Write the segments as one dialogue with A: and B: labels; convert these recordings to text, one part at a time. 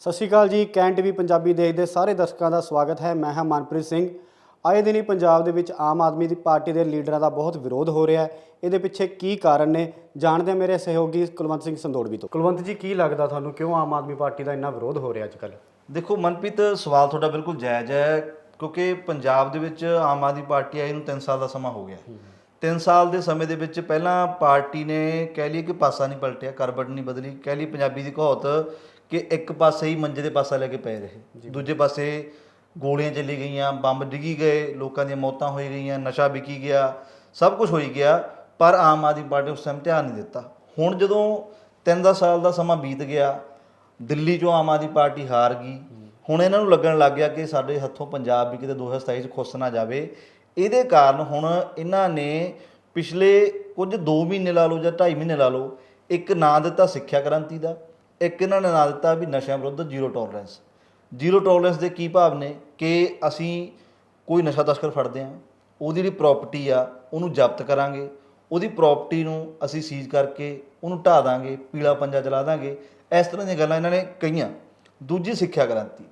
A: ਸਤਿ ਸ਼੍ਰੀ ਅਕਾਲ ਜੀ can TV Punjabi ਦੇਖਦੇ ਸਾਰੇ ਦਰਸ਼ਕਾਂ ਦਾ ਸਵਾਗਤ ਹੈ। ਮੈਂ ਹਾਂ ਮਨਪ੍ਰੀਤ ਸਿੰਘ। ਆਏ ਦਿਨੀ ਪੰਜਾਬ ਦੇ ਵਿੱਚ ਆਮ ਆਦਮੀ ਦੀ ਪਾਰਟੀ ਦੇ ਲੀਡਰਾਂ ਦਾ ਬਹੁਤ ਵਿਰੋਧ ਹੋ ਰਿਹਾ ਹੈ। ਇਹਦੇ ਪਿੱਛੇ ਕੀ ਕਾਰਨ ਨੇ ਜਾਣਦੇ ਹਾਂ ਮੇਰੇ ਸਹਿਯੋਗੀ ਕੁਲਵੰਤ ਸਿੰਘ ਸੰਦੋੜਵੀ ਤੋਂ। ਕੁਲਵੰਤ ਜੀ ਕੀ ਲੱਗਦਾ ਤੁਹਾਨੂੰ ਕਿਉਂ ਆਮ ਆਦਮੀ ਪਾਰਟੀ ਦਾ ਇੰਨਾ ਵਿਰੋਧ ਹੋ ਰਿਹਾ ਅੱਜ ਕੱਲ੍ਹ?
B: ਦੇਖੋ ਮਨਪ੍ਰੀਤ ਸਵਾਲ ਤੁਹਾਡਾ ਬਿਲਕੁਲ ਜਾਇਜ਼ ਹੈ ਕਿਉਂਕਿ ਪੰਜਾਬ ਦੇ ਵਿੱਚ ਆਮ ਆਦਮੀ ਪਾਰਟੀ ਆਈ ਨੂੰ 3 ਸਾਲ ਦਾ ਸਮਾਂ ਹੋ ਗਿਆ। 3 ਸਾਲ ਦੇ ਸਮੇਂ ਦੇ ਵਿੱਚ ਪਹਿਲਾਂ ਪਾਰਟੀ ਨੇ ਕਹਿ ਲਈ ਕਿ ਪਾਸਾ ਨਹੀਂ ਪਲਟਿਆ ਕਰਬਟ ਨਹੀਂ ਬਦਲੀ। ਕਹਿ ਲਈ ਪੰਜਾਬੀ ਦੀ ਕਹਾਵਤ ਕਿ ਇੱਕ ਪਾਸੇ ਹੀ ਮੰਜੇ ਦੇ ਪਾਸਾ ਲੈ ਕੇ ਪਏ ਰਹੇ। ਦੂਜੇ ਪਾਸੇ ਗੋਲੀਆਂ ਚੱਲੀ ਗਈਆਂ ਬੰਬ ਡਿੱਗੀ ਗਏ ਲੋਕਾਂ ਦੀਆਂ ਮੌਤਾਂ ਹੋਈ ਗਈਆਂ ਨਸ਼ਾ ਵਿਕੀ ਗਿਆ ਸਭ ਕੁਝ ਹੋਈ ਗਿਆ ਪਰ ਆਮ ਆਦਮੀ ਪਾਰਟੀ ਉਸ ਟਾਈਮ ਧਿਆਨ ਨਹੀਂ ਦਿੱਤਾ। ਹੁਣ ਜਦੋਂ 3 ਸਾਲ ਦਾ ਸਮਾਂ ਬੀਤ ਗਿਆ ਦਿੱਲੀ 'ਚੋਂ ਆਮ ਆਦਮੀ ਪਾਰਟੀ ਹਾਰ ਗਈ। ਹੁਣ ਇਹਨਾਂ ਨੂੰ ਲੱਗਣ ਲੱਗ ਗਿਆ ਕਿ ਸਾਡੇ ਹੱਥੋਂ ਪੰਜਾਬ ਵੀ ਕਿਤੇ 2027 'ਚ ਖੁੱਸ ਨਾ ਜਾਵੇ। ਇਹਦੇ ਕਾਰਨ ਹੁਣ ਇਹਨਾਂ ਨੇ ਪਿਛਲੇ ਕੁਝ 2 ਮਹੀਨੇ ਲਾ ਲਓ ਜਾਂ 2.5 ਮਹੀਨੇ ਲਾ ਲਓ ਇੱਕ ਨਾਂ ਦਿੱਤਾ ਸਿੱਖਿਆ ਕ੍ਰਾਂਤੀ ਦਾ ਇੱਕ ਇਹਨਾਂ ਨੇ ਨਾਂ ਦਿੱਤਾ ਵੀ ਨਸ਼ਿਆਂ ਵਿਰੁੱਧ ਜ਼ੀਰੋ ਟੋਲਰੈਂਸ ਜ਼ੀਰੋ ਟੋਲਰੈਂਸ ਦੇ ਕੀ ਭਾਵ ਨੇ ਕਿ ਅਸੀਂ ਕੋਈ ਨਸ਼ਾ ਤਸਕਰ ਫੜਦੇ ਆ ਉਹਦੀ ਜਿਹੜੀ ਪ੍ਰਾਪਰਟੀ ਆ, ਉਹਨੂੰ ਜ਼ਬਤ ਕਰਾਂਗੇ, ਉਹਦੀ ਪ੍ਰਾਪਰਟੀ ਨੂੰ ਅਸੀਂ ਸੀਜ਼ ਕਰਕੇ ਉਹਨੂੰ ਢਾ ਦਾਂਗੇ, ਪੀਲਾ ਪੰਜਾ ਚਲਾ ਦਾਂਗੇ, ਇਸ ਤਰ੍ਹਾਂ ਦੀਆਂ ਗੱਲਾਂ ਇਹਨਾਂ ਨੇ ਕਹੀਆਂ। ਦੂਜੀ ਸਿੱਖਿਆ ਕ੍ਰਾਂਤੀ,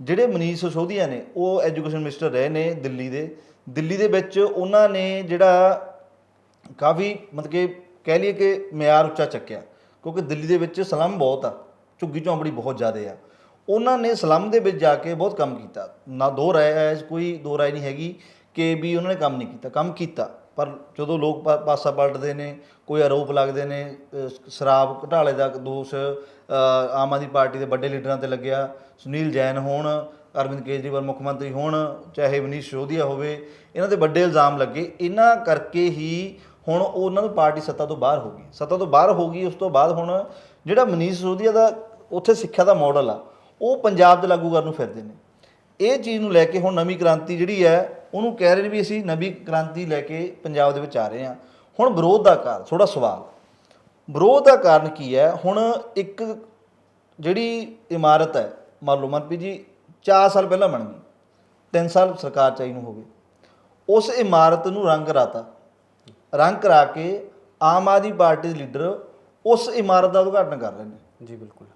B: ਜਿਹੜੇ ਮਨੀਸ਼ ਸਿਸੋਦੀਆ ਨੇ, ਉਹ ਐਜੂਕੇਸ਼ਨ ਮਿਨਿਸਟਰ ਰਹੇ ਨੇ ਦਿੱਲੀ ਦੇ। ਦਿੱਲੀ ਦੇ ਵਿੱਚ ਉਹਨਾਂ ਨੇ ਜਿਹੜਾ ਕਾਫੀ ਮਤਲਬ ਕਿ ਕਹਿ ਲਈਏ ਕਿ ਮਿਆਰ ਉੱਚਾ ਚੱਕਿਆ। ਕਿਉਂਕਿ ਦਿੱਲੀ ਦੇ ਵਿੱਚ ਸਲਮ ਬਹੁਤ ਆ, ਝੁੱਗੀ ਝੌਂਪੜੀ ਬਹੁਤ ਜ਼ਿਆਦੇ ਆ। ਉਹਨਾਂ ਨੇ ਸਲਮ ਦੇ ਵਿੱਚ ਜਾ ਕੇ ਬਹੁਤ ਕੰਮ ਕੀਤਾ। ਨਾ ਦੋ ਰਾਏ ਹੈ ਕੋਈ ਦੋ ਰਾਏ ਨਹੀਂ ਹੈਗੀ ਕਿ ਵੀ ਉਹਨਾਂ ਨੇ ਕੰਮ ਨਹੀਂ ਕੀਤਾ। ਕੰਮ ਕੀਤਾ, ਪਰ ਜਦੋਂ ਲੋਕ ਪਾਸਾ ਪਲਟਦੇ ਨੇ, ਕੋਈ ਆਰੋਪ ਲੱਗਦੇ ਨੇ ਸ਼ਰਾਬ ਘਟਾਲੇ ਦਾ ਦੋਸ਼ ਆਮ ਆਦਮੀ ਪਾਰਟੀ ਦੇ ਵੱਡੇ ਲੀਡਰਾਂ ਤੇ ਲੱਗਿਆ, ਸੁਨੀਲ ਜੈਨ ਹੋਣ, ਅਰਵਿੰਦ ਕੇਜਰੀਵਾਲ ਮੁੱਖ ਮੰਤਰੀ ਹੋਣ, ਚਾਹੇ ਮਨੀਸ਼ ਸੋਧੀਆ ਹੋਵੇ, ਇਹਨਾਂ ਤੇ ਵੱਡੇ ਇਲਜ਼ਾਮ ਲੱਗੇ। ਇਹਨਾਂ ਕਰਕੇ ਹੀ ਹੁਣ ਉਹਨਾਂ ਨੂੰ ਪਾਰਟੀ ਸੱਤਾ ਤੋਂ ਬਾਹਰ ਹੋ ਗਈ। ਸੱਤਾ ਤੋਂ ਬਾਹਰ ਹੋ ਗਈ, ਉਸ ਤੋਂ ਬਾਅਦ ਹੁਣ ਜਿਹੜਾ ਮਨੀਸ਼ ਸਿਸੋਦੀਆ ਦਾ ਉੱਥੇ ਸਿੱਖਿਆ ਦਾ ਮਾਡਲ ਆ, ਉਹ ਪੰਜਾਬ 'ਚ ਲਾਗੂ ਕਰਨ ਨੂੰ ਫਿਰਦੇ ਨੇ। ਇਹ ਚੀਜ਼ ਨੂੰ ਲੈ ਕੇ ਹੁਣ ਨਵੀਂ ਕ੍ਰਾਂਤੀ ਜਿਹੜੀ ਹੈ, ਉਹਨੂੰ ਕਹਿ ਰਹੇ ਨੇ ਵੀ ਅਸੀਂ ਨਵੀਂ ਕ੍ਰਾਂਤੀ ਲੈ ਕੇ ਪੰਜਾਬ ਦੇ ਵਿੱਚ ਆ ਰਹੇ ਹਾਂ। ਹੁਣ ਵਿਰੋਧ ਦਾ ਕਾਰਨ ਥੋੜਾ ਸਵਾਲ। ਵਿਰੋਧ ਦਾ ਕਾਰਨ ਕੀ ਹੈ? ਹੁਣ ਇੱਕ ਜਿਹੜੀ ਇਮਾਰਤ ਹੈ, ਮੰਨ ਲਓ ਮਨਪ੍ਰੀਤ ਜੀ 4 ਸਾਲ ਪਹਿਲਾਂ ਬਣ ਗਈ। 3 ਸਾਲ ਸਰਕਾਰ ਚਾਈ ਨੂੰ ਹੋ ਗਈ। ਉਸ ਇਮਾਰਤ ਨੂੰ ਰੰਗ ਰਾਤਾ। ਰੰਗ ਕਰਾ ਕੇ ਆਮ ਆਦਮੀ ਪਾਰਟੀ ਦੇ ਲੀਡਰ ਉਸ ਇਮਾਰਤ ਦਾ ਉਦਘਾਟਨ ਕਰ ਰਹੇ ਨੇ।
A: ਜੀ ਬਿਲਕੁਲ।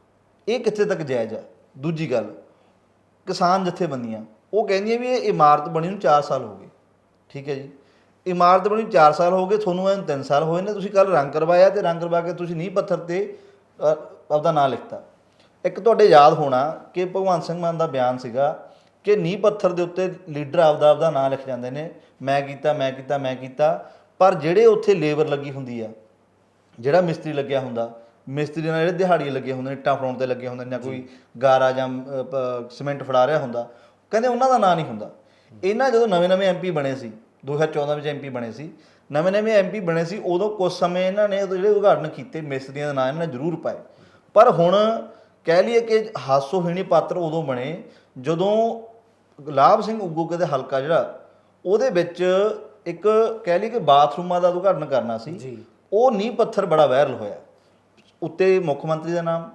B: ਇਹ ਕਿੱਥੇ ਤੱਕ ਜਾਇਜ਼ ਹੈ ਦੂਜੀ ਗੱਲ ਕਿਸਾਨ ਜਥੇਬੰਦੀਆਂ ਉਹ ਕਹਿੰਦੀਆਂ ਵੀ ਇਹ ਇਮਾਰਤ ਬਣੀ ਨੂੰ 4 ਸਾਲ ਹੋ ਗਏ। ਠੀਕ ਹੈ ਜੀ। ਇਮਾਰਤ ਬਣੀ ਨੂੰ 4 ਸਾਲ ਹੋ ਗਏ ਤੁਹਾਨੂੰ ਇਹਨੂੰ 3 ਸਾਲ ਹੋਏ ਨੇ ਤੁਸੀਂ ਕੱਲ ਰੰਗ ਕਰਵਾਇਆ ਤੇ ਰੰਗ ਕਰਵਾ ਕੇ ਤੁਸੀਂ ਨੀਂਹ ਪੱਥਰ ਤੇ ਅ, ਆਪਦਾ ਨਾਂ ਲਿਖਤਾ। ਇੱਕ ਤੁਹਾਡੇ ਯਾਦ ਹੋਣਾ ਕਿ ਭਗਵੰਤ ਸਿੰਘ ਮਾਨ ਦਾ ਬਿਆਨ ਸੀਗਾ ਕਿ ਨੀਂਹ ਪੱਥਰ ਦੇ ਉੱਤੇ ਲੀਡਰ ਆਪਦਾ ਆਪਦਾ ਨਾਂ ਲਿਖ ਜਾਂਦੇ ਨੇ ਮੈਂ ਕੀਤਾ ਮੈਂ ਕੀਤਾ ਮੈਂ ਕੀਤਾ। ਪਰ ਜਿਹੜੇ ਉੱਥੇ ਲੇਬਰ ਲੱਗੀ ਹੁੰਦੀ ਆ ਜਿਹੜਾ ਮਿਸਤਰੀ ਲੱਗਿਆ ਹੁੰਦਾ ਮਿਸਤਰੀ ਨਾਲ ਜਿਹੜੇ ਦਿਹਾੜੀ ਲੱਗੇ ਹੁੰਦੇ ਨੇ ਇੱਟਾਂ ਫੜਾਉਣ ਤੇ ਲੱਗੇ ਹੁੰਦੇ ਨੇ ਜਾਂ ਕੋਈ ਗਾਰਾ ਜਾਂ ਸੀਮੈਂਟ ਫੜਾ ਰਿਹਾ ਹੁੰਦਾ ਕਹਿੰਦੇ ਉਹਨਾਂ ਦਾ ਨਾਂ ਨਹੀਂ ਹੁੰਦਾ। ਇਹਨਾਂ ਜਦੋਂ ਨਵੇਂ-ਨਵੇਂ ਐਮਪੀ ਬਣੇ ਸੀ 2014 ਵਿੱਚ ਐਮਪੀ ਬਣੇ ਸੀ ਨਵੇਂ-ਨਵੇਂ ਐਮਪੀ ਬਣੇ ਸੀ ਉਦੋਂ ਕੁਝ ਸਮੇਂ ਇਹਨਾਂ ਨੇ ਜਿਹੜੇ ਉਦਘਾਟਨ ਕੀਤੇ ਮਿਸਤਰੀਆਂ ਦਾ ਨਾਂ ਇਹਨਾਂ ਨੇ ਜ਼ਰੂਰ ਪਾਏ। ਪਰ ਹੁਣ ਕਹਿ ਲਈਏ ਕਿ ਹਾਸੋਹੀਣੀ ਪਾਤਰ ਉਦੋਂ ਬਣੇ ਜਦੋਂ ਗੁਲਾਬ ਸਿੰਘ ਉਗੂਕੇ ਦੇ ਹਲਕਾ ਜਿਹੜਾ ਉਹਦੇ ਵਿੱਚ ਇੱਕ ਕਹਿ ਲਈਏ ਕਿ ਬਾਥਰੂਮਾਂ ਦਾ ਉਦਘਾਟਨ ਕਰਨਾ ਸੀ। ਉਹ ਨੀਂਹ ਪੱਥਰ ਬੜਾ ਵਾਇਰਲ ਹੋਇਆ। ਉੱਤੇ ਮੁੱਖ ਮੰਤਰੀ ਦਾ ਨਾਮ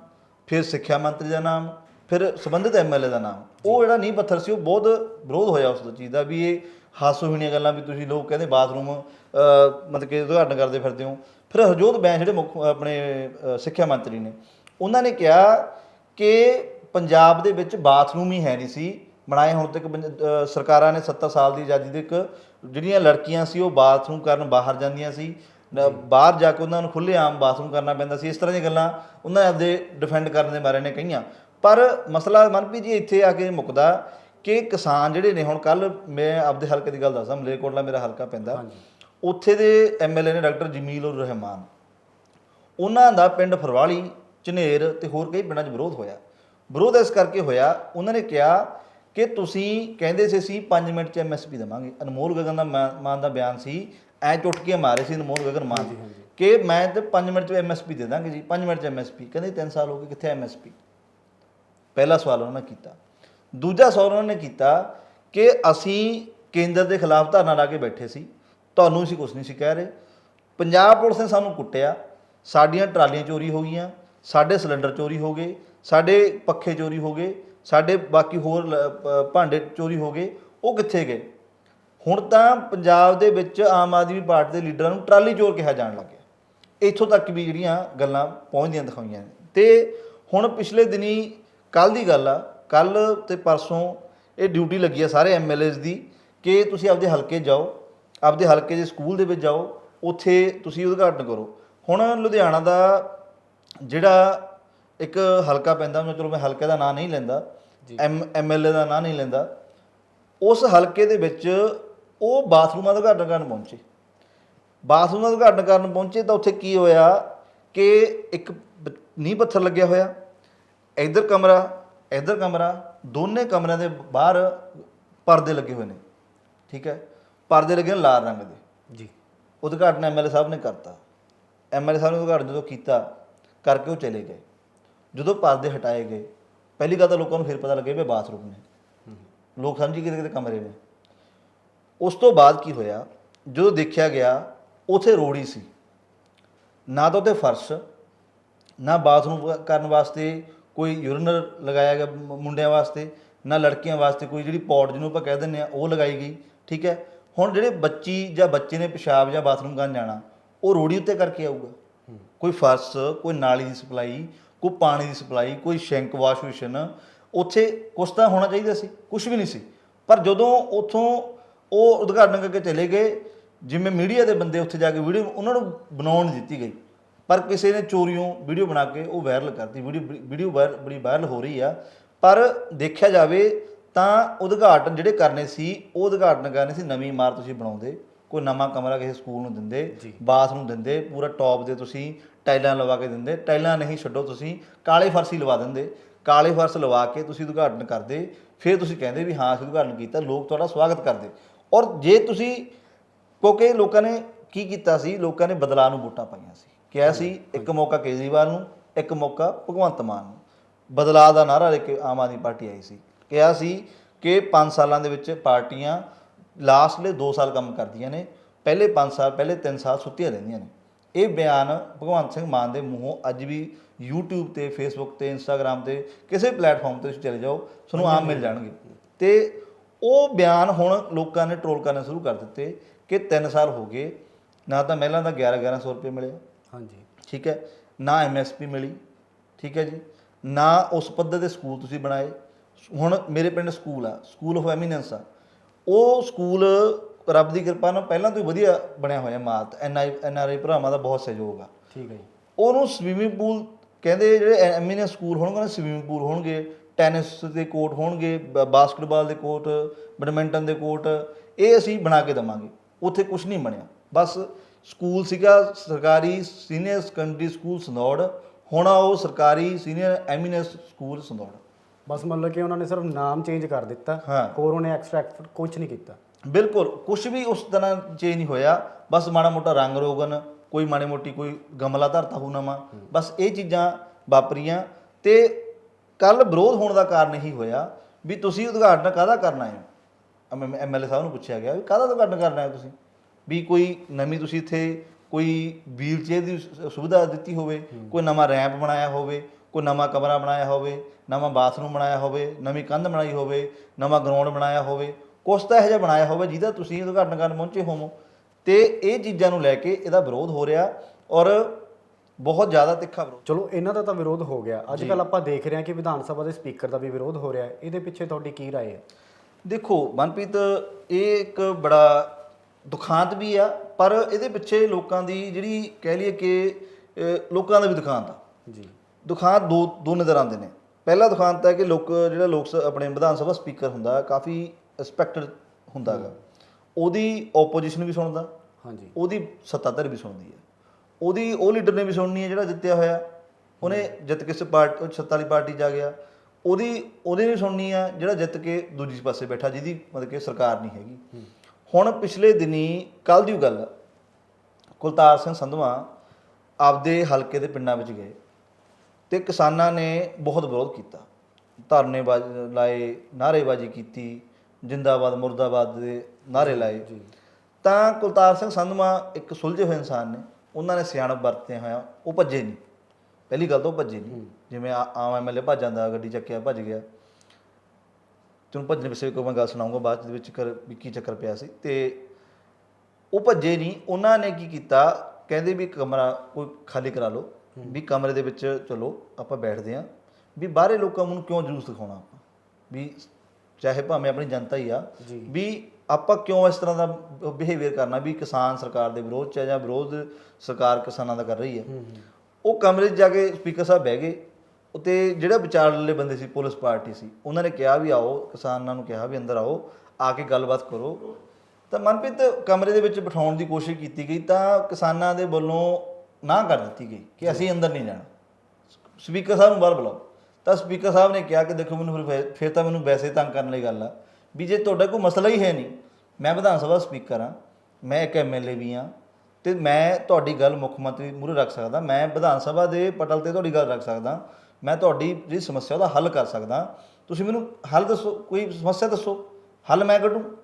B: ਫਿਰ ਸਿੱਖਿਆ ਮੰਤਰੀ ਦਾ ਨਾਮ ਫਿਰ ਸੰਬੰਧਿਤ ਐਮਐਲਏ ਦਾ ਨਾਮ। ਉਹ ਜਿਹੜਾ ਨੀਂਹ ਪੱਥਰ ਸੀ ਉਹ ਬਹੁਤ ਵਿਰੋਧ ਹੋਇਆ ਉਸ ਚੀਜ਼ ਦਾ ਵੀ ਇਹ ਹਾਸੋਹੀਣੀਆਂ ਗੱਲਾਂ ਵੀ ਤੁਸੀਂ ਲੋਕ ਕਹਿੰਦੇ ਬਾਥਰੂਮ ਮਤਲਬ ਕਿ ਉਦਘਾਟਨ ਕਰਦੇ ਫਿਰਦੇ ਹੋ। ਫਿਰ ਹਰਜੋਤ ਬੈਂਸ ਜਿਹੜੇ ਮੁੱਖ ਆਪਣੇ ਸਿੱਖਿਆ ਮੰਤਰੀ ਨੇ ਉਹਨਾਂ ਨੇ ਕਿਹਾ ਕਿ ਪੰਜਾਬ ਦੇ ਵਿੱਚ ਬਾਥਰੂਮ ਹੀ ਹੈ ਨਹੀਂ ਸੀ। ਬਣਾਏ ਹੁਣ ਤੱਕ ਸਰਕਾਰਾਂ ਨੇ 70 ਸਾਲ ਦੀ ਆਜ਼ਾਦੀ ਦੇ ਇੱਕ ਜਿਹੜੀਆਂ ਲੜਕੀਆਂ ਸੀ ਉਹ ਬਾਥਰੂਮ ਕਰਨ ਬਾਹਰ ਜਾਂਦੀਆਂ ਸੀ। ਨ- ਬਾਹਰ ਜਾ ਕੇ ਉਹਨਾਂ ਨੂੰ ਖੁੱਲੇ ਆਮ ਬਾਥਰੂਮ ਕਰਨਾ ਪੈਂਦਾ ਸੀ। ਇਸ ਤਰ੍ਹਾਂ ਦੀਆਂ ਗੱਲਾਂ ਉਹਨਾਂ ਨੇ ਆਪਦੇ ਡਿਫੈਂਡ ਕਰਨ ਦੇ ਬਾਰੇ ਨੇ ਕਹੀਆਂ। ਪਰ ਮਸਲਾ ਮਨਪ੍ਰੀਤ ਜੀ ਇੱਥੇ ਆ ਕੇ ਮੁੱਕਦਾ ਕਿ ਕਿਸਾਨ ਜਿਹੜੇ ਨੇ ਹੁਣ ਕੱਲ ਮੈਂ ਆਪਦੇ ਹਲਕੇ ਦੀ ਗੱਲ ਦੱਸਾਂ ਮਲੇਰਕੋਟਲਾ ਮੇਰਾ ਹਲਕਾ ਪੈਂਦਾ। ਉੱਥੇ ਦੇ ਐਮਐਲਏ ਨੇ ਡਾਕਟਰ ਜਮੀਲ ਉਰ ਰਹਿਮਾਨ। ਉਹਨਾਂ ਦਾ ਪਿੰਡ ਫਰਵਾਲੀ ਝਨੇਰ ਤੇ ਹੋਰ ਕਈ ਪਿੰਡਾਂ 'ਚ ਵਿਰੋਧ ਹੋਇਆ। ਵਿਰੋਧ ਇਸ ਕਰਕੇ ਹੋਇਆ ਉਹਨਾਂ ਨੇ ਕਿਹਾ ਕਿ ਤੁਸੀਂ ਕਹਿੰਦੇ ਸੀ ਅਸੀਂ 5 ਮਿੰਟ 'ਚ ਐਮਐਸਪੀ ਦੇਵਾਂਗੇ। ਅਨਮੋਲ ਗਗਨ ਦਾ ਮਾਨ ਦਾ ਬਿਆਨ ਸੀ ਐ ਟੁੱਟ ਕੇ ਮਾਰੇ ਸੀ ਅਨਮੋਲ ਗਗਨ ਮਾਨ। ਕਿ ਮੈਂ ਤੇ 5 ਮਿੰਟ 'ਚ ਐਮਐਸਪੀ ਦੇ ਦਾਂਗੇ ਜੀ। 5 ਮਿੰਟ 'ਚ ਐਮਐਸਪੀ ਕਹਿੰਦੇ 3 ਸਾਲ ਹੋ ਗਏ ਕਿੱਥੇ ਐਮਐਸਪੀ ਪਹਿਲਾ ਸਵਾਲ ਉਹਨਾਂ ਨੇ ਕੀਤਾ। ਦੂਜਾ ਸਵਾਲ ਉਹਨਾਂ ਨੇ ਕੀਤਾ ਕਿ ਅਸੀਂ ਕੇਂਦਰ ਦੇ ਖਿਲਾਫ ਧਰਨਾ ਲਾ ਕੇ ਬੈਠੇ ਸੀ। ਤੁਹਾਨੂੰ ਅਸੀਂ ਕੁਝ ਨਹੀਂ ਸੀ ਕਹਿ ਰਹੇ। ਪੰਜਾਬ ਪੁਲਿਸ ਨੇ ਸਾਨੂੰ ਕੁੱਟਿਆ। ਸਾਡੀਆਂ ਟਰਾਲੀਆਂ ਚੋਰੀ ਹੋ ਗਈਆਂ। ਸਾਡੇ ਸਿਲੰਡਰ ਚੋਰੀ ਹੋ ਗਏ। ਸਾਡੇ ਪੱਖੇ ਚੋਰੀ ਹੋ ਗਏ। ਸਾਡੇ ਬਾਕੀ ਹੋਰ ਲ- ਪ- ਭਾਂਡੇ ਚੋਰੀ ਹੋ ਗਏ, ਉਹ ਕਿੱਥੇ ਗਏ? ਹੁਣ ਤਾਂ ਪੰਜਾਬ ਦੇ ਵਿੱਚ ਆਮ ਆਦਮੀ ਪਾਰਟੀ ਦੇ ਲੀਡਰਾਂ ਨੂੰ ਟਰਾਲੀ ਚੋਰ ਕਿਹਾ ਜਾਣ ਲੱਗ ਗਿਆ। ਇੱਥੋਂ ਤੱਕ ਵੀ ਜਿਹੜੀਆਂ ਗੱਲਾਂ ਪਹੁੰਚਦੀਆਂ ਦਿਖਾਈਆਂ ਨੇ। ਤੇ ਹੁਣ ਪਿਛਲੇ ਦਿਨੀ ਕੱਲ ਦੀ ਗੱਲ ਆ ਕੱਲ ਤੇ ਪਰਸੋਂ ਇਹ ਡਿਊਟੀ ਲੱਗੀ ਆ ਸਾਰੇ ਐਮਐਲਏਸ ਦੀ ਕਿ ਤੁਸੀਂ ਆਪਦੇ ਹਲਕੇ ਜਾਓ, ਆਪਦੇ ਹਲਕੇ ਦੇ ਸਕੂਲ ਦੇ ਵਿੱਚ ਜਾਓ, ਉੱਥੇ ਤੁਸੀਂ ਉਦਘਾਟਨ ਕਰੋ। ਹੁਣ ਲੁਧਿਆਣਾ ਦਾ ਜਿਹੜਾ ਇੱਕ ਹਲਕਾ ਪੈਂਦਾ ਮੈਂ ਚਲੋ ਮੈਂ ਹਲਕੇ ਦਾ ਨਾਂ ਨਹੀਂ ਲੈਂਦਾ ਐਮ ਐਮਐਲਏ ਦਾ ਨਾਂ ਨਹੀਂ ਲੈਂਦਾ। ਉਸ ਹਲਕੇ ਦੇ ਵਿੱਚ ਉਹ ਬਾਥਰੂਮਾਂ ਦਾ ਉਦਘਾਟਨ ਕਰਨ ਪਹੁੰਚੇ। ਬਾਥਰੂਮ ਦਾ ਉਦਘਾਟਨ ਕਰਨ ਪਹੁੰਚੇ ਤਾਂ ਉੱਥੇ ਕੀ ਹੋਇਆ ਕਿ ਇੱਕ ਨੀਂਹ ਪੱਥਰ ਲੱਗਿਆ ਹੋਇਆ। ਇੱਧਰ ਕਮਰਾ ਇੱਧਰ ਕਮਰਾ ਦੋਨੇ ਕਮਰਿਆਂ ਦੇ ਬਾਹਰ ਪਰਦੇ ਲੱਗੇ ਹੋਏ ਨੇ। ਠੀਕ ਹੈ? ਪਰਦੇ ਲੱਗੇ ਨੇ ਲਾਲ ਰੰਗ ਦੇ।
A: ਜੀ।
B: ਉਦਘਾਟਨ ਐਮਐਲਏ ਸਾਹਿਬ ਨੇ ਕਰਤਾ। ਐਮਐਲਏ ਸਾਹਿਬ ਨੇ ਉਦਘਾਟਨ ਜਦੋਂ ਕੀਤਾ ਕਰਕੇ ਉਹ ਚਲੇ ਗਏ। ਜਦੋਂ ਪਰਦੇ ਹਟਾਏ ਗਏ ਪਹਿਲੀ ਗੱਲ ਤਾਂ ਲੋਕਾਂ ਨੂੰ ਫਿਰ ਪਤਾ ਲੱਗਿਆ ਵੀ ਬਾਥਰੂਮ ਨੇ। ਲੋਕ ਸਮਝੀ ਕਿਤੇ ਕਿਤੇ ਕਮਰੇ ਨੇ। ਉਸ ਤੋਂ ਬਾਅਦ ਕੀ ਹੋਇਆ? ਜਦੋਂ ਦੇਖਿਆ ਗਿਆ ਉਥੇ ਰੋੜੀ ਸੀ। ਨਾ ਤਾਂ ਉਤੇ ਫਰਸ਼ ਨਾ ਬਾਥਰੂਮ ਕਰਨ ਵਾਸਤੇ ਕੋਈ ਯੂਰੀਨਲ ਲਗਾਇਆ ਗਿਆ ਮੁੰਡਿਆਂ ਵਾਸਤੇ ਨਾ ਲੜਕੀਆਂ ਵਾਸਤੇ ਕੋਈ ਜਿਹੜੀ ਪੌਟ ਜਿਹਨੂੰ ਆਪਾਂ ਕਹਿ ਦਿੰਦੇ ਆ ਉਹ ਲਗਾਈ ਗਈ ਠੀਕ ਹੈ? ਹੁਣ ਜਿਹੜੇ ਬੱਚੀ ਜਾਂ ਬੱਚੇ ਨੇ ਪਿਸ਼ਾਬ ਜਾਂ ਬਾਥਰੂਮ ਕਰਨ ਜਾਣਾ ਉਹ ਰੋੜੀ ਉੱਤੇ ਕਰਕੇ ਆਊਗਾ। ਕੋਈ ਫਰਸ਼ ਕੋਈ ਨਾਲੀ ਦੀ ਸਪਲਾਈ ਕੋਈ ਪਾਣੀ ਦੀ ਸਪਲਾਈ, ਕੋਈ ਸ਼ੈਂਕ ਵਾਸ਼ ਮਸ਼ੀਨ, ਉੱਥੇ ਕੁਛ ਤਾਂ ਹੋਣਾ ਚਾਹੀਦਾ ਸੀ ਕੁਝ ਵੀ ਨਹੀਂ ਸੀ। ਪਰ ਜਦੋਂ ਉੱਥੋਂ ਉਹ ਉਦਘਾਟਨ ਕਰਕੇ ਚਲੇ ਗਏ, ਜਿਵੇਂ ਮੀਡੀਆ ਦੇ ਬੰਦੇ ਉੱਥੇ ਜਾ ਕੇ ਵੀਡੀਓ, ਉਹਨਾਂ ਨੂੰ ਬਣਾਉਣ ਨਹੀਂ ਦਿੱਤੀ ਗਈ। ਪਰ ਕਿਸੇ ਨੇ ਚੋਰੀਓਂ ਵੀਡੀਓ ਬਣਾ ਕੇ ਉਹ ਵਾਇਰਲ ਕਰਤੀ। ਵੀਡੀਓ ਵੀਡੀਓ ਵਾਇਰ- ਬੜੀ ਵਾਇਰਲ ਹੋ ਰਹੀ ਆ। ਪਰ ਦੇਖਿਆ ਜਾਵੇ ਤਾਂ ਉਦਘਾਟਨ ਜਿਹੜੇ ਕਰਨੇ ਸੀ, ਉਹ ਉਦਘਾਟਨ ਕਰਨੇ ਸੀ ਨਵੀਂ ਇਮਾਰਤ ਤੁਸੀਂ ਬਣਾਉਂਦੇ। ਕੋਈ ਨਵਾਂ ਕਮਰਾ ਕਿਸੇ ਸਕੂਲ ਨੂੰ ਦਿੰਦੇ ਬਾਥਰੂਮ ਦਿੰਦੇ ਪੂਰਾ ਟੌਪ ਦੇ ਤੁਸੀਂ ਟਾਈਲਾਂ ਲਵਾ ਕੇ ਦਿੰਦੇ ਟਾਈਲਾਂ ਨਹੀਂ ਛੱਡੋ ਤੁਸੀਂ ਕਾਲੇ ਫਰਸ਼ ਹੀ ਲਵਾ ਦਿੰਦੇ। ਕਾਲੇ ਫਰਸ਼ ਲਵਾ ਕੇ ਤੁਸੀਂ ਉਦਘਾਟਨ ਕਰਦੇ ਫਿਰ ਤੁਸੀਂ ਕਹਿੰਦੇ ਵੀ ਹਾਂ ਅਸੀਂ ਉਦਘਾਟਨ ਕੀਤਾ ਲੋਕ ਤੁਹਾਡਾ ਸਵਾਗਤ ਕਰਦੇ। ਔਰ ਜੇ ਤੁਸੀਂ ਕਿਉਂਕਿ ਲੋਕਾਂ ਨੇ ਕੀ ਕੀਤਾ ਸੀ ਲੋਕਾਂ ਨੇ ਬਦਲਾਅ ਨੂੰ ਵੋਟਾਂ ਪਾਈਆਂ ਸੀ। ਕਿਹਾ ਸੀ ਇੱਕ ਮੌਕਾ ਕੇਜਰੀਵਾਲ ਨੂੰ ਇੱਕ ਮੌਕਾ ਭਗਵੰਤ ਮਾਨ ਨੂੰ। ਬਦਲਾਅ ਦਾ ਨਾਰਾ ਲੈ ਕੇ ਆਮ ਆਦਮੀ ਪਾਰਟੀ ਆਈ ਸੀ। ਕਿਹਾ ਸੀ ਕਿ 5 ਸਾਲਾਂ ਦੇ ਵਿੱਚ ਪਾਰਟੀਆਂ ਲਾਸਟਲੇ 2 ਸਾਲ ਕੰਮ ਕਰਦੀਆਂ ਨੇ ਪਹਿਲੇ 5 ਸਾਲ ਪਹਿਲੇ 3 ਸਾਲ ਸੁੱਤੀਆਂ ਰਹਿੰਦੀਆਂ ਨੇ। ਇਹ ਬਿਆਨ ਭਗਵੰਤ ਸਿੰਘ ਮਾਨ ਦੇ ਮੂੰਹੋਂ ਅੱਜ ਵੀ YouTube ਤੇ Facebook ਤੇ Instagram ਤੇ ਕਿਸੇ ਪਲੇਟਫਾਰਮ ਤੇ ਤੁਸੀਂ ਚਲੇ ਜਾਓ ਤੁਹਾਨੂੰ ਆਮ ਮਿਲ ਜਾਣਗੇ। ਤੇ ਉਹ ਬਿਆਨ ਹੁਣ ਲੋਕਾਂ ਨੇ ਟ੍ਰੋਲ ਕਰਨਾ ਸ਼ੁਰੂ ਕਰ ਦਿੱਤੇ ਕਿ 3 ਸਾਲ ਹੋ ਗਏ ਨਾ ਤਾਂ ਮਹਿਲਾਂ ਦਾ 11 1100 ਰੁਪਏ ਮਿਲਿਆ।
A: ਹਾਂਜੀ।
B: ਠੀਕ ਹੈ? ਨਾ ਐਮਐਸਪੀ ਮਿਲੀ। ਠੀਕ ਹੈ ਜੀ? ਨਾ ਉਸ ਪੱਧਰ ਦੇ ਸਕੂਲ ਤੁਸੀਂ ਬਣਾਏ। ਹੁਣ ਮੇਰੇ ਪਿੰਡ ਸਕੂਲ ਆ ਸਕੂਲ ਆਫ ਐਮੀਨੈਂਸ ਆ। ਉਹ ਸਕੂਲ ਰੱਬ ਦੀ ਕਿਰਪਾ ਨਾਲ ਪਹਿਲਾਂ ਤੋਂ ਹੀ ਵਧੀਆ ਬਣਿਆ ਹੋਇਆ ਮਾਤ ਐਨਆਈ ਐਨਆਰਆਈ ਭਰਾਵਾਂ ਦਾ ਬਹੁਤ ਸਹਿਯੋਗ ਆ।
A: ਠੀਕ ਹੈ ਜੀ।
B: ਉਹਨੂੰ ਸਵੀਮਿੰਗ ਪੂਲ ਕਹਿੰਦੇ ਜਿਹੜੇ ਐਮੀਨੈਂਸ ਸਕੂਲ ਹੋਣਗੇ ਨਾ ਸਵੀਮਿੰਗ ਪੂਲ ਹੋਣਗੇ ਟੈਨਿਸ ਦੇ ਕੋਰਟ ਹੋਣਗੇ ਬਾਸਕਟਬਾਲ ਦੇ ਕੋਰਟ ਬੈਡਮਿੰਟਨ ਦੇ ਕੋਰਟ ਇਹ ਅਸੀਂ ਬਣਾ ਕੇ ਦਵਾਂਗੇ। ਉੱਥੇ ਕੁਝ ਨਹੀਂ ਬਣਿਆ। ਬਸ ਸਕੂਲ ਸੀਗਾ ਸਰਕਾਰੀ ਸੀਨੀਅਰ ਸੈਕੰਡਰੀ ਸਕੂਲ ਸੰਦੌੜ ਹੁਣ ਆ ਉਹ ਸਰਕਾਰੀ ਸੀਨੀਅਰ ਐਮੀਨੈਂਸ ਸਕੂਲ ਸੰਦੌੜ
A: ਬਸ ਮਤਲਬ ਕਿ ਉਹਨਾਂ ਨੇ ਸਿਰਫ ਨਾਮ ਚੇਂਜ ਕਰ ਦਿੱਤਾ
B: ਹਾਂ।
A: ਹੋਰ ਉਹਨੇ ਐਕਸਟ੍ਰੈਕਟ ਕੁਝ ਨਹੀਂ ਕੀਤਾ।
B: ਬਿਲਕੁਲ ਕੁਝ ਵੀ ਉਸ ਤਰ੍ਹਾਂ ਚੇਂਜ ਨਹੀਂ ਹੋਇਆ। ਬਸ ਮਾੜਾ ਮੋਟਾ ਰੰਗ ਰੋਗਨ ਕੋਈ ਮਾੜੀ ਮੋਟੀ ਕੋਈ ਗਮਲਾ ਧਰਤਾ ਹੋ ਨਵਾਂ ਬਸ ਇਹ ਚੀਜ਼ਾਂ ਵਾਪਰੀਆਂ। ਤੇ ਕੱਲ ਵਿਰੋਧ ਹੋਣ ਦਾ ਕਾਰਨ ਇਹੀ ਹੋਇਆ ਵੀ ਤੁਸੀਂ ਉਦਘਾਟਨ ਕਾਹਦਾ ਕਰਨਾ ਹੈ? ਐਮਐਲਏ ਸਾਹਿਬ ਨੂੰ ਪੁੱਛਿਆ ਗਿਆ ਵੀ ਕਾਹਦਾ ਉਦਘਾਟਨ ਕਰਨਾ ਹੈ ਤੁਸੀਂ? ਵੀ ਕੋਈ ਨਵੀਂ ਤੁਸੀਂ ਇੱਥੇ ਕੋਈ ਵੀਲ ਚੇਅਰ ਦੀ ਸੁ- ਸੁਵਿਧਾ ਦਿੱਤੀ ਹੋਵੇ ਕੋਈ ਨਵਾਂ ਰੈਂਪ ਬਣਾਇਆ ਹੋਵੇ ਕੋਈ ਨਵਾਂ ਕਮਰਾ ਬਣਾਇਆ ਹੋਵੇ ਨਵਾਂ ਬਾਥਰੂਮ ਬਣਾਇਆ ਹੋਵੇ ਨਵੀਂ ਕੰਧ ਬਣਾਈ ਹੋਵੇ ਨਵਾਂ ਗਰਾਊਂਡ ਬਣਾਇਆ ਹੋਵੇ ਕੁਛ ਤਾਂ ਇਹੋ ਜਿਹਾ ਬਣਾਇਆ ਹੋਵੇ ਜਿਹਦਾ ਤੁਸੀਂ ਉਦਘਾਟਨ ਕਰਨ ਪਹੁੰਚੇ ਹੋਵੋ ਤੇ ਇਹ ਚੀਜ਼ਾਂ ਨੂੰ ਲੈ ਕੇ ਇਹਦਾ ਵਿਰੋਧ ਹੋ ਰਿਹਾ ਔਰ ਬਹੁਤ ਜ਼ਿਆਦਾ ਤਿੱਖਾ ਵਿਰੋਧ
A: ਚਲੋ ਇਹਨਾਂ ਦਾ ਤਾਂ ਵਿਰੋਧ ਹੋ ਗਿਆ ਅੱਜ ਕੱਲ ਆਪਾਂ ਦੇਖ ਰਹੇ ਹਾਂ ਕਿ ਵਿਧਾਨ ਸਭਾ ਦੇ ਸਪੀਕਰ ਦਾ ਵੀ ਵਿਰੋਧ ਹੋ ਰਿਹਾ ਹੈ ਇਹਦੇ ਪਿੱਛੇ ਤੁਹਾਡੀ ਕੀ رائے ਹੈ
B: ਦੇਖੋ ਮਨਪ੍ਰੀਤ ਇਹ ਇੱਕ ਬੜਾ ਦੁਖਾਂਤ ਵੀ ਆ ਪਰ ਇਹਦੇ ਪਿੱਛੇ ਲੋਕਾਂ ਦੀ ਜਿਹੜੀ ਕਹਿ ਲਈਏ ਕਿ ਅਹ, ਲੋਕਾਂ ਦਾ ਵੀ ਦੁਖਾਂਤ ਆ
A: ਜੀ
B: ਦੁਖਾਂਤ ਦੋ ਦੋ ਨਜ਼ਰ ਆਉਂਦੇ ਨੇ। ਪਹਿਲਾ ਦੁਖਾਂਤ ਹੈ ਕਿ ਲੋਕ ਜਿਹੜਾ ਲੋਕ ਸ- ਆਪਣੇ ਵਿਧਾਨ ਸਭਾ ਸਪੀਕਰ ਹੁੰਦਾ ਹੈ, ਕਾਫੀ ਰਿਸਪੈਕਟਡ ਹੁੰਦਾ ਹੈਗਾ। ਉਹਦੀ ਆਪੋਜੀਸ਼ਨ ਵੀ ਸੁਣਦਾ
A: ਹਾਂਜੀ।
B: ਉਹਦੀ ਸੱਤਾਧਰ ਵੀ ਸੁਣਦੀ ਹੈ। ਉਹਦੀ ਉਹ ਲੀਡਰ ਨੇ ਵੀ ਸੁਣਨੀ ਹੈ ਜਿਹੜਾ ਜਿੱਤਿਆ ਹੋਇਆ। ਉਹਨੇ ਜਿੱਤ ਕੇ ਪਾਰਟੀ ਸੱਤਾ ਵਾਲੀ ਪਾਰਟੀ ਜਾ ਗਿਆ। ਉਹਦੀ ਉਹਦੇ ਵੀ ਸੁਣਨੀ ਆ ਜਿਹੜਾ ਜਿੱਤ ਕੇ ਦੂਜੀ ਪਾਸੇ ਬੈਠਾ ਜਿਹਦੀ ਮਤਲਬ ਕਿ ਸਰਕਾਰ ਨਹੀਂ ਹੈਗੀ। ਹੁਣ ਪਿਛਲੇ ਦਿਨੀ ਕੱਲ ਦੀ ਓ ਗੱਲ ਕੁਲਤਾਰ ਸਿੰਘ ਸੰਧਵਾ ਆਪਦੇ ਹਲਕੇ ਦੇ ਪਿੰਡਾਂ ਵਿੱਚ ਗਏ। ਤੇ ਕਿਸਾਨਾਂ ਨੇ ਬਹੁਤ ਵਿਰੋਧ ਕੀਤਾ। ਧਰਨੇ ਬਾਜ ਲਾਏ ਨਾਅਰੇਬਾਜ਼ੀ ਕੀਤੀ ਜਿੰਦਾਬਾਦ ਮੁਰਦਾਬਾਦ ਦੇ ਨਾਅਰੇ ਲਾਏ। ਤਾਂ ਕੁਲਤਾਰ ਸਿੰਘ ਸੰਧਵਾ ਇੱਕ ਸੁਲਝੇ ਹੋਏ ਇਨਸਾਨ ਨੇ। ਉਹਨਾਂ ਨੇ ਸਿਆਣਪ ਵਰਤਿਆ ਹੋਇਆ। ਉਹ ਭੱਜੇ ਨਹੀਂ। ਪਹਿਲੀ ਗੱਲ ਤਾਂ ਉਹ ਭੱਜੇ ਨਹੀਂ। ਜਿਵੇਂ ਆਮ ਐਮਐਲਏ ਭੱਜ ਜਾਂਦਾ ਗੱਡੀ ਚੱਕਿਆ ਭੱਜ ਗਿਆ। ਤੈਨੂੰ ਭੱਜਣ ਪਿੱਛੇ ਕੋਈ ਮੈਂ ਗੱਲ ਸੁਣਾਉਂਗਾ ਬਾਅਦ ਦੇ ਵਿੱਚ ਕਰ ਵੀ ਕੀ ਚੱਕਰ ਪਿਆ ਸੀ। ਤੇ ਉਹ ਭੱਜੇ ਨਹੀਂ। ਉਹਨਾਂ ਨੇ ਕੀ ਕੀਤਾ? ਕਹਿੰਦੇ ਵੀ ਕਮਰਾ ਕੋਈ ਖਾਲੀ ਕਰਾ ਲਓ। ਵੀ ਕਮਰੇ ਦੇ ਵਿੱਚ ਚਲੋ ਆਪਾਂ ਬੈਠਦੇ ਆਂ ਵੀ ਬਾਹਰੇ ਲੋਕਾਂ ਨੂੰ ਕਿਉਂ ਜਲੂਸ ਦਿਖਾਉਣਾ ਆਪਾਂ? ਵੀ ਚਾਹੇ ਭਾਵੇਂ ਆਪਣੀ ਜਨਤਾ ਹੀ ਆ। ਵੀ ਆਪਾਂ ਕਿਉਂ ਇਸ ਤਰ੍ਹਾਂ ਦਾ ਬਿਹੇਵੀਅਰ ਕਰਨਾ ਵੀ ਕਿਸਾਨ ਸਰਕਾਰ ਦੇ ਵਿਰੋਧ ਚ ਹੈ ਜਾਂ ਵਿਰੋਧ ਸਰਕਾਰ ਕਿਸਾਨਾਂ ਦਾ ਕਰ ਰਹੀ ਹੈ? ਉਹ ਕਮਰੇ 'ਚ ਜਾ ਕੇ ਸਪੀਕਰ ਸਾਹਿਬ ਬਹਿ ਗਏ ਉਤੇ ਜਿਹੜਾ ਵਿਚਾਰਲੇ ਬੰਦੇ ਸੀ ਪੁਲਿਸ ਪਾਰਟੀ ਸੀ ਉਹਨਾਂ ਨੇ ਕਿਹਾ ਵੀ ਆਓ ਕਿਸਾਨਾਂ ਨੂੰ ਕਿਹਾ ਵੀ ਅੰਦਰ ਆਓ ਆ ਕੇ ਗੱਲਬਾਤ ਕਰੋ। ਤਾਂ ਮਨਪ੍ਰੀਤ ਕਮਰੇ ਦੇ ਵਿੱਚ ਬਿਠਾਉਣ ਦੀ ਕੋਸ਼ਿਸ਼ ਕੀਤੀ ਗਈ ਤਾਂ ਕਿਸਾਨਾਂ ਦੇ ਵੱਲੋਂ ਨਾ ਕਰ ਦਿੱਤੀ ਗਈ ਕਿ ਅਸੀਂ ਅੰਦਰ ਨਹੀਂ ਜਾਣਾ। ਸਪੀਕਰ ਸਾਹਿਬ ਨੂੰ ਬਾਹਰ ਬੁਲਾਓ। ਤਾਂ ਸਪੀਕਰ ਸਾਹਿਬ ਨੇ ਕਿਹਾ ਕਿ ਦੇਖੋ ਮੈਨੂੰ ਫਿਰ ਵੈ- ਫਿਰ ਤਾਂ ਮੈਨੂੰ ਵੈਸੇ ਤੰਗ ਕਰਨ ਲਈ ਗੱਲ ਆ ਵੀ ਜੇ ਤੁਹਾਡਾ ਕੋਈ ਮਸਲਾ ਹੀ ਹੈ ਨਹੀਂ, ਮੈਂ ਵਿਧਾਨ ਸਭਾ ਸਪੀਕਰ ਹਾਂ, ਮੈਂ ਇੱਕ ਐਮਐਲਏ ਵੀ ਹਾਂ ਤੇ ਮੈਂ ਤੁਹਾਡੀ ਗੱਲ ਮੁੱਖ ਮੰਤਰੀ ਮੂਹਰੇ ਰੱਖ ਸਕਦਾ, ਮੈਂ ਵਿਧਾਨ ਸਭਾ ਦੇ ਪਟਲ ਤੇ ਤੁਹਾਡੀ ਗੱਲ ਰੱਖ ਸਕਦਾ, ਮੈਂ ਤੁਹਾਡੀ ਜਿਹੜੀ ਸਮੱਸਿਆ ਉਹਦਾ ਹੱਲ ਕਰ ਸਕਦਾ। ਤੁਸੀਂ ਮੈਨੂੰ ਹੱਲ ਦੱਸੋ, ਕੋਈ ਸਮੱਸਿਆ ਦੱਸੋ, ਹੱਲ ਮੈਂ ਕੱਢੂੰ,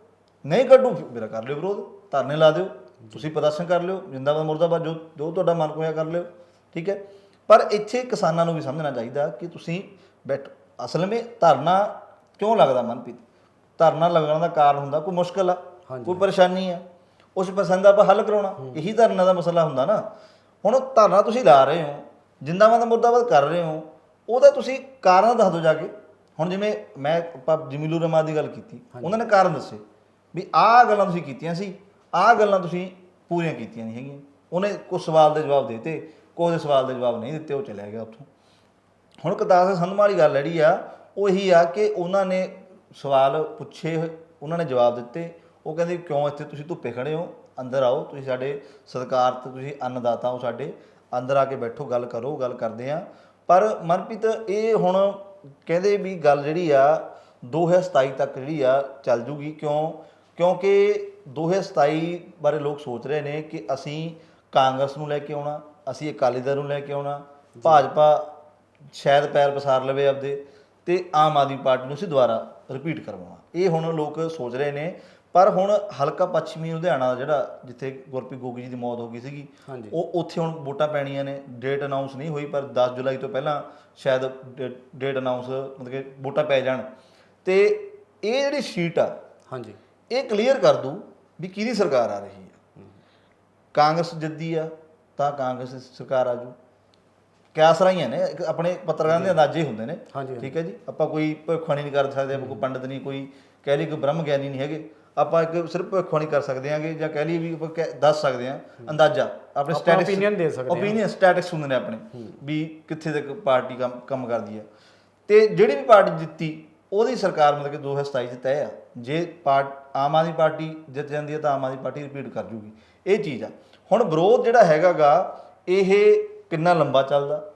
B: ਨਹੀਂ ਕੱਢੂੰ ਮੇਰਾ ਕਰ ਲਿਓ ਵਿਰੋਧ, ਧਰਨੇ ਲਾ ਦਿਓ। ਤੁਸੀਂ ਪ੍ਰਦਰਸ਼ਨ ਕਰ ਲਿਓ ਜਿੰਦਾਬਾਦ ਮੁਰਦਾਬਾਦ ਜੋ ਜੋ ਤੁਹਾਡਾ ਮਨ ਕੋਇਆ ਕਰ ਲਿਓ ਠੀਕ ਹੈ? ਪਰ ਇੱਥੇ ਕਿਸਾਨਾਂ ਨੂੰ ਵੀ ਸਮਝਣਾ ਚਾਹੀਦਾ ਕਿ ਤੁਸੀਂ ਬੈਠ ਅਸਲ ਵਿੱਚ ਧਰਨਾ ਕਿਉਂ ਲੱਗਦਾ ਮਨਪ੍ਰੀਤ? ਧਰਨਾ ਲੱਗਣ ਦਾ ਕਾਰਨ ਹੁੰਦਾ ਕੋਈ ਮੁਸ਼ਕਲ ਆ ਕੋਈ ਪਰੇਸ਼ਾਨੀ ਆ ਉਸ ਪਸੰਦ ਦਾ ਆਪਾਂ ਹੱਲ ਕਰਾਉਣਾ। ਇਹੀ ਧਰਨਾ ਦਾ ਮਸਲਾ ਹੁੰਦਾ ਨਾ। ਹੁਣ ਉਹ ਧਰਨਾ ਤੁਸੀਂ ਲਾ ਰਹੇ ਹੋ ਜਿੰਦਾਬਾਦ ਮੁਰਦਾਬਾਦ ਕਰ ਰਹੇ ਹੋ ਉਹਦਾ ਤੁਸੀਂ ਕਾਰਨ ਦੱਸ ਦਿਓ ਜਾ ਕੇ। ਹੁਣ ਜਿਵੇਂ ਮੈਂ ਆਪਾਂ ਜਮੀਲੂ ਰਹਿਮਾਨ ਦੀ ਗੱਲ ਕੀਤੀ ਉਹਨਾਂ ਨੇ ਕਾਰਨ ਦੱਸੇ ਵੀ ਆਹ ਗੱਲਾਂ ਤੁਸੀਂ ਕੀਤੀਆਂ ਸੀ ਆਹ ਗੱਲਾਂ ਤੁਸੀਂ ਪੂਰੀਆਂ ਕੀਤੀਆਂ ਨਹੀਂ ਹੈਗੀਆਂ। ਉਹਨੇ ਕੁਝ ਸਵਾਲ ਦੇ ਜਵਾਬ ਦਿੱਤੇ, ਕੋਈ ਦੇ ਸਵਾਲ ਦੇ ਜਵਾਬ ਨਹੀਂ ਦਿੱਤੇ, ਉਹ ਚਲਿਆ ਗਿਆ ਉੱਥੋਂ। ਹੁਣ ਕਦਾਸ ਸੰਧਮਾ ਵਾਲੀ ਗੱਲ ਜਿਹੜੀ ਆ, ਉਹ ਇਹੀ ਆ ਕਿ ਉਹਨਾਂ ਨੇ ਸਵਾਲ ਪੁੱਛੇ, ਉਹਨਾਂ ਨੇ ਜਵਾਬ ਦਿੱਤੇ। ਉਹ ਕਹਿੰਦੇ ਕਿਉਂ ਇੱਥੇ ਤੁਸੀਂ ਧੁੱਪੇ ਖੜੇ ਹੋ? ਅੰਦਰ ਆਓ, ਤੁਸੀਂ ਸਾਡੇ ਸਤਿਕਾਰ ਤੇ ਤੁਸੀਂ ਅੰਨਦਾਤਾ ਹੋ ਸਾਡੇ। ਅੰਦਰ ਆ ਕੇ ਬੈਠੋ, ਗੱਲ ਕਰੋ, ਗੱਲ ਕਰਦੇ ਆ। ਪਰ ਮਨਪ੍ਰੀਤ, ਇਹ ਹੁਣ ਕਹਿੰਦੇ ਵੀ ਗੱਲ ਜਿਹੜੀ ਆ 2027 ਤੱਕ ਜਿਹੜੀ ਆ ਚੱਲ ਜੂਗੀ। ਕਿਉਂ? ਕਿਉਂਕਿ 2027 ਬਾਰੇ ਲੋਕ ਸੋਚ ਰਹੇ ਨੇ ਕਿ ਅਸੀਂ ਕਾਂਗਰਸ ਨੂੰ ਲੈ ਕੇ ਆਉਣਾ ਅਸੀਂ ਅਕਾਲੀ ਦਲ ਨੂੰ ਲੈ ਕੇ ਆਉਣਾ ਭਾਜਪਾ ਸ਼ਾਇਦ ਪੈਰ ਪਸਾਰ ਲਵੇ ਆਪਦੇ ਤੇ ਆਮ ਆਦਮੀ ਪਾਰਟੀ ਨੂੰ ਅਸੀਂ ਦੁਬਾਰਾ ਰਿਪੀਟ ਕਰਵਾਉਣਾ। ਇਹ ਹੁਣ ਲੋਕ ਸੋਚ ਰਹੇ ਨੇ ਪਰ ਹੁਣ ਹਲਕਾ ਪੱਛਮੀ ਲੁਧਿਆਣਾ ਦਾ ਜਿਹੜਾ ਜਿੱਥੇ ਗੁਰਪ੍ਰੀਤ ਗੋਗੀ ਜੀ ਦੀ ਮੌਤ ਹੋ ਗਈ ਸੀਗੀ। ਉਹ ਉੱਥੇ ਹੁਣ ਵੋਟਾਂ ਪੈਣੀਆਂ ਨੇ। ਡੇਟ ਅਨਾਉਂਸ ਨਹੀਂ ਹੋਈ ਪਰ 10 ਜੁਲਾਈ ਤੋਂ ਪਹਿਲਾਂ ਸ਼ਾਇਦ ਡੇਟ ਅਨਾਉਂਸ ਮਤਲਬ ਕਿ ਵੋਟਾਂ ਪੈ ਜਾਣ। ਤੇ ਇਹ ਜਿਹੜੀ ਸ਼ੀਟ ਆ
A: ਹਾਂਜੀ।
B: ਇਹ ਕਲੀਅਰ ਕਰ ਦੂ ਵੀ ਕਿਹਦੀ ਸਰਕਾਰ ਆ ਰਹੀ ਹੈ। ਕਾਂਗਰਸ ਜਿੱਦੀ ਆ ਤਾਂ ਕਾਂਗਰਸ ਦੀ ਸਰਕਾਰ ਆ ਜੂ। ਕਿਆਸ ਰਾਈਆਂ ਨੇ ਆਪਣੇ ਪੱਤਰਕਾਰਾਂ ਦੇ ਅੰਦਾਜ਼ੇ ਹੁੰਦੇ ਨੇ। ਠੀਕ ਹੈ ਜੀ? ਆਪਾਂ ਕੋਈ ਭਵਿੱਖਬਾਣੀ ਨਹੀਂ ਕਰ ਸਕਦੇ ਕੋਈ ਪੰਡਤ ਨਹੀਂ ਕੋਈ ਕਹਿ ਲਈ ਕੋਈ ਬ੍ਰਹਮ ਗਿਆਨੀ ਨਹੀਂ ਹੈਗੇ। ਆਪਾਂ ਇੱਕ ਸਿਰਫ ਭਵਿੱਖਬਾਣੀ ਕਰ ਸਕਦੇ ਹਾਂਗੇ ਜਾਂ ਕਹਿ ਲਈ ਵੀ ਆਪਾਂ ਦੱਸ ਸਕਦੇ ਹਾਂ ਅੰਦਾਜ਼ਾ। ਆਪਣੇ ਸਟੈਟਿਕਸ
A: opinion ਦੇ ਸਕਦੇ ਹਾਂ।
B: ਓਪੀਨੀਅਨ ਸਟੈਟਿਕਸ ਹੁੰਦੇ ਨੇ ਆਪਣੇ ਵੀ ਕਿੱਥੇ ਤੱਕ ਪਾਰਟੀ ਕੰਮ ਕੰਮ ਕਰਦੀ ਹੈ। ਤੇ ਜਿਹੜੀ ਵੀ ਪਾਰਟੀ ਜਿੱਤੀ ਉਹਦੀ ਸਰਕਾਰ ਮਤਲਬ ਕਿ 2027 ਚ ਤੈਅ ਆ। ਜੇ ਪਾਰਟ ਆਮ ਆਦਮੀ ਪਾਰਟੀ ਜਿੱਤ ਜਾਂਦੀ ਹੈ ਤਾਂ ਆਮ ਆਦਮੀ ਪਾਰਟੀ ਰਿਪੀਟ ਕਰ ਜੂਗੀ। ਇਹ ਚੀਜ਼ ਆ। ਹੁਣ ਵਿਰੋਧ ਜਿਹੜਾ ਹੈਗਾਗਾ ਇਹ ਕਿੰਨਾ ਲੰਬਾ ਚੱਲਦਾ?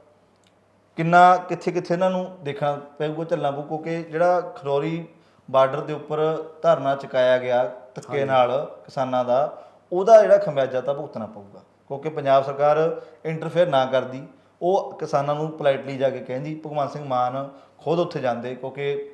B: ਕਿੰਨਾ ਕਿੱਥੇ ਕਿੱਥੇ ਇਹਨਾਂ ਨੂੰ ਦੇਖਣਾ ਪਊਗਾ ਚੱਲਣਾ ਪਊ ਕਿਉਂਕਿ ਜਿਹੜਾ ਖਰੋਰੀ ਬਾਰਡਰ ਦੇ ਉੱਪਰ ਧਰਨਾ ਚੁਕਾਇਆ ਗਿਆ ਧੱਕੇ ਨਾਲ ਕਿਸਾਨਾਂ ਦਾ ਉਹਦਾ ਜਿਹੜਾ ਖਮਿਆਜਾ ਤਾਂ ਭੁਗਤਣਾ ਪਊਗਾ। ਕਿਉਂਕਿ ਪੰਜਾਬ ਸਰਕਾਰ ਇੰਟਰਫੇਅਰ ਨਾ ਕਰਦੀ। ਉਹ ਕਿਸਾਨਾਂ ਨੂੰ ਪੋਲਾਈਟਲੀ ਜਾ ਕੇ ਕਹਿੰਦੀ ਭਗਵੰਤ ਸਿੰਘ ਮਾਨ ਖੁਦ ਉੱਥੇ ਜਾਂਦੇ ਕਿਉਂਕਿ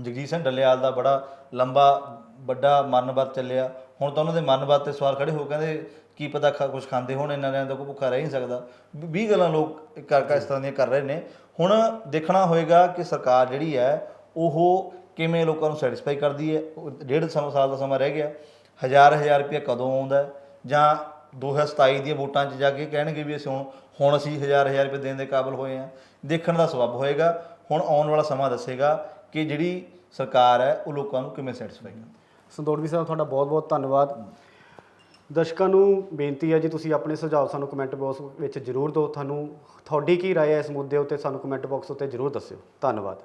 B: ਜਗਜੀਤ ਸਿੰਘ ਡੱਲੇਵਾਲ ਦਾ ਬੜਾ ਲੰਬਾ, ਵੱਡਾ ਮਨਵਤ ਚੱਲਿਆ। ਹੁਣ ਤਾਂ ਉਹਨਾਂ ਦੇ ਮਨਵਤ ਤੇ ਸਵਾਲ ਖੜੇ ਹੋ ਕਹਿੰਦੇ ਕੀ ਪਤਾ ਖਾ ਕੁਝ ਖਾਂਦੇ ਹੋਣ ਇਹਨਾਂ ਨੇ, ਤਾਂ ਕੋਈ ਭੁੱਖਾ ਰਹਿ ਨਹੀਂ ਸਕਦਾ। 20 ਗੱਲਾਂ ਲੋਕ ਕਰ ਕਰ ਇਸ ਤਰ੍ਹਾਂ ਦੀਆਂ ਕਰ ਰਹੇ ਨੇ। ਹੁਣ ਦੇਖਣਾ ਹੋਏਗਾ ਕਿ ਸਰਕਾਰ ਜਿਹੜੀ ਹੈ, ਉਹ ਕਿਵੇਂ ਲੋਕਾਂ ਨੂੰ ਸੈਟੀਸਫਾਈ ਕਰਦੀ ਹੈ। ਡੇਢ ਸੌ ਸਾਲ ਦਾ ਸਮਾਂ ਰਹਿ ਗਿਆ। ਹਜ਼ਾਰ ਹਜ਼ਾਰ ਰੁਪਏ ਕਦੋਂ ਆਉਂਦਾ ਹੈ? ਜਾਂ 2027 ਦੀਆਂ ਵੋਟਾਂ 'ਚ ਜਾ ਕੇ ਕਹਿਣਗੇ ਵੀ ਅਸੀਂ ਹੁਣ ਹੁਣ ਅਸੀਂ ਹਜ਼ਾਰ ਹਜ਼ਾਰ ਰੁਪਏ ਦੇਣ ਦੇ ਕਾਬਿਲ ਹੋਏ ਆ ਦੇਖਣ ਦਾ ਸਬਬ ਹੋਏਗਾ। ਹੁਣ ਆਉਣ ਵਾਲਾ ਸਮਾਂ ਦੱਸੇਗਾ ਕਿ ਜਿਹੜੀ ਸਰਕਾਰ ਹੈ ਉਹ ਲੋਕਾਂ ਨੂੰ ਕਿਵੇਂ ਸੈਟੀਸਫਾਈ ਕਰਦੀ ਹੈ
A: ਸੰਦੋੜਵੀ ਸਾਹਿਬ ਤੁਹਾਡਾ ਬਹੁਤ-ਬਹੁਤ ਧੰਨਵਾਦ ਦਰਸ਼ਕਾਂ ਨੂੰ ਬੇਨਤੀ ਹੈ ਜੀ ਤੁਸੀਂ ਆਪਣੇ ਸੁਝਾਅ ਸਾਨੂੰ ਕਮੈਂਟ ਬਾਕਸ ਵਿੱਚ ਜ਼ਰੂਰ ਦਿਓ ਤੁਹਾਨੂੰ ਤੁਹਾਡੀ ਕੀ رائے ਹੈ ਇਸ ਮੁੱਦੇ ਉੱਤੇ ਸਾਨੂੰ ਕਮੈਂਟ ਬਾਕਸ ਉੱਤੇ ਜ਼ਰੂਰ ਦੱਸਿਓ ਧੰਨਵਾਦ